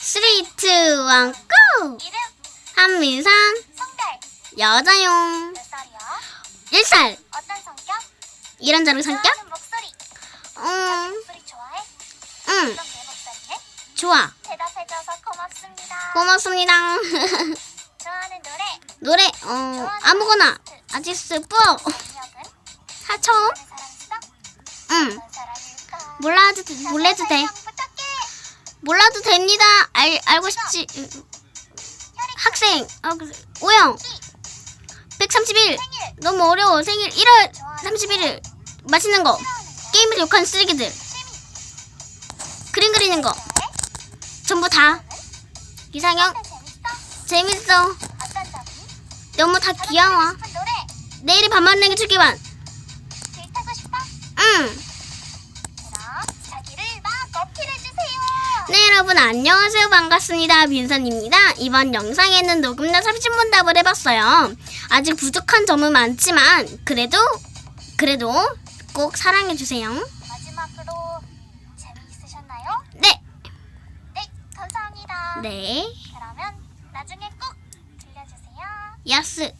3, 2, 1, 고! 한민상, 성별 여자용. 몇 살이요? 1살. 어떤 성격? 이런 저런 성격? 좋아하는 목소리 자기 음, 목소리 좋아해? 응, 그럼 내 목소리네? 좋아. 대답해줘서 고맙습니다 고맙습니다. 좋아하는 노래 노래, 어, 아무거나. 아지스 뿌. 능력은? 사람 있어? 응, 어떤 사람일까? 몰라도, 돼, 몰라도 돼. 몰라도 됩니다. 알, 알고 싶지. 학생, 아, 그, 오영. 131. 생일 너무 어려워. 생일 1월 31일. 맛있는 거. 게임을 욕하는 쓰레기들. 그림 그리는 거. 전부 다. 이상형. 재밌어? 너무 다 귀여워. 내일이 밤만랭이 출기반. 네, 여러분 안녕하세요. 반갑습니다. 빈선입니다. 이번 영상에는 녹음된 30분 답을 해봤어요. 아직 부족한 점은 많지만 그래도 그래도 꼭 사랑해주세요. 마지막으로 재미있으셨나요? 네. 네 감사합니다 네. 그러면 나중에 꼭 들려주세요 야스.